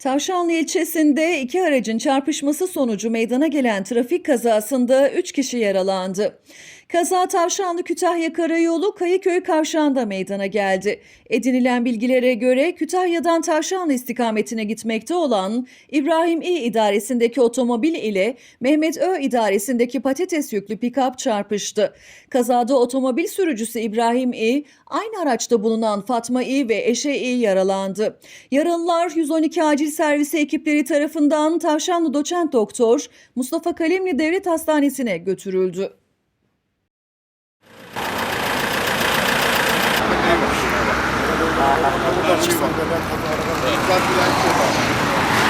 Tavşanlı ilçesinde iki aracın çarpışması sonucu meydana gelen trafik kazasında 3 kişi yaralandı. Kaza Tavşanlı Kütahya Karayolu Kayıköy kavşağında meydana geldi. Edinilen bilgilere göre Kütahya'dan Tavşanlı istikametine gitmekte olan İbrahim İ idaresindeki otomobil ile Mehmet Ö idaresindeki patates yüklü pikap çarpıştı. Kazada otomobil sürücüsü İbrahim İ, aynı araçta bulunan Fatma İ ve eşe İ yaralandı. Yaralılar 112 acil servisi ekipleri tarafından Tavşanlı doçent doktor Mustafa Kalemli Devlet Hastanesi'ne götürüldü. Bunlar çıksa. Ben hatta arabanın. Ben bilen